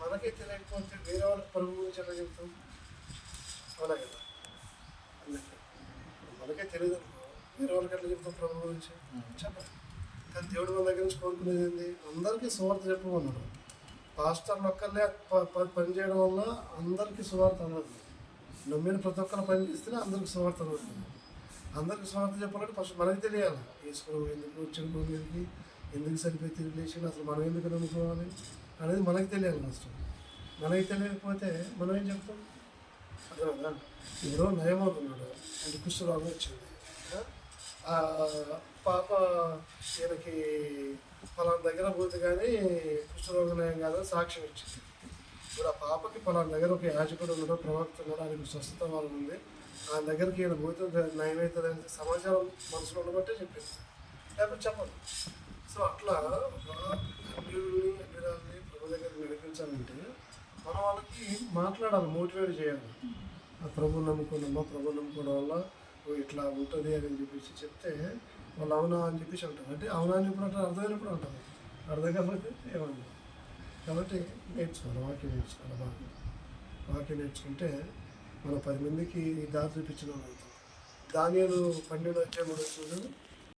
మనకే తెలియకపోతే వేరే వాళ్ళకి పరుగు గురించి ఎలా చెప్తాం? అవునా కదా అందుకే మనకే తెలియదు వేరే వాళ్ళకి ఎట్లా చెప్తాం ప్రభు గురించి? చెప్పండి కానీ దేవుడు మన దగ్గర నుంచి కోరుకునేది ఏంది? అందరికీ సువార్త చెప్పమన్నాడు. పాస్టర్లు ప- పని చేయడం వల్ల అందరికీ సువార్త అన్నది. నమ్మిన ప్రతి ఒక్కరు పని చేస్తేనే అందరికీ సువార్త అన్నది. అందరికి స్వార్థ చెప్పాలంటే ఫస్ట్ మనకి తెలియాలి. ఈశ్వరం ఎందుకు భూమి మీదకి? ఎందుకు సరిపోయి తిరిగి లేచి అసలు మనం ఎందుకు నమ్ముకోవాలి అనేది మనకి తెలియాలి ఫస్ట్ మనకి తెలియకపోతే మనం ఏం చెప్తాం? అర్థమైందా ఇప్పుడు నయమవుతున్నాడు అంటే కుష్ఠరోగం వచ్చింది. ఆ పాప ఈయనకి పలానా దగ్గర పోతే కానీ కుష్ఠరోగ నయం కాదని సాక్ష్యం ఇచ్చింది. ఇప్పుడు ఆ పాపకి పలానా దగ్గర ఒక యాజకుడు ఉన్నాడు ప్రవక్త ఉన్నాడు ఆయనకు స్వస్థత వాళ్ళు ఉంది. ఆ దగ్గరికి ఈయన పోతే నయమవుతుంది అనే సమాచారం మనసులో ఉండబట్టే చెప్పింది. లేకపోతే చెప్పదు. సో అట్లా ఒక అన్యుల్ని ప్రభు దగ్గరికి నడిపించాలంటే మన వాళ్ళకి మాట్లాడాలి మోటివేట్ చేయాలి. ఆ ప్రభు నమ్ముకున్నామా ప్రభు నమ్ముకోవడం వల్ల ఓ ఇట్లా ఉంటుంది అని చెప్పేసి చెప్తే వాళ్ళు అవునా అని చెప్పేసి అంటారు. అంటే అవునా అని చెప్పినట్టు అర్థమైనప్పుడు అంటారు. అర్థం కాకపోతే ఏమన్నా కాబట్టి నేర్చుకోవాలి వాక్యం నేర్చుకోవాలి బాగా. వాక్యం నేర్చుకుంటే మన పది మందికి దారి చూపించిన వాళ్ళు అవుతాం దానియాలు పన్నెండు వచ్చే మూడు చూడండి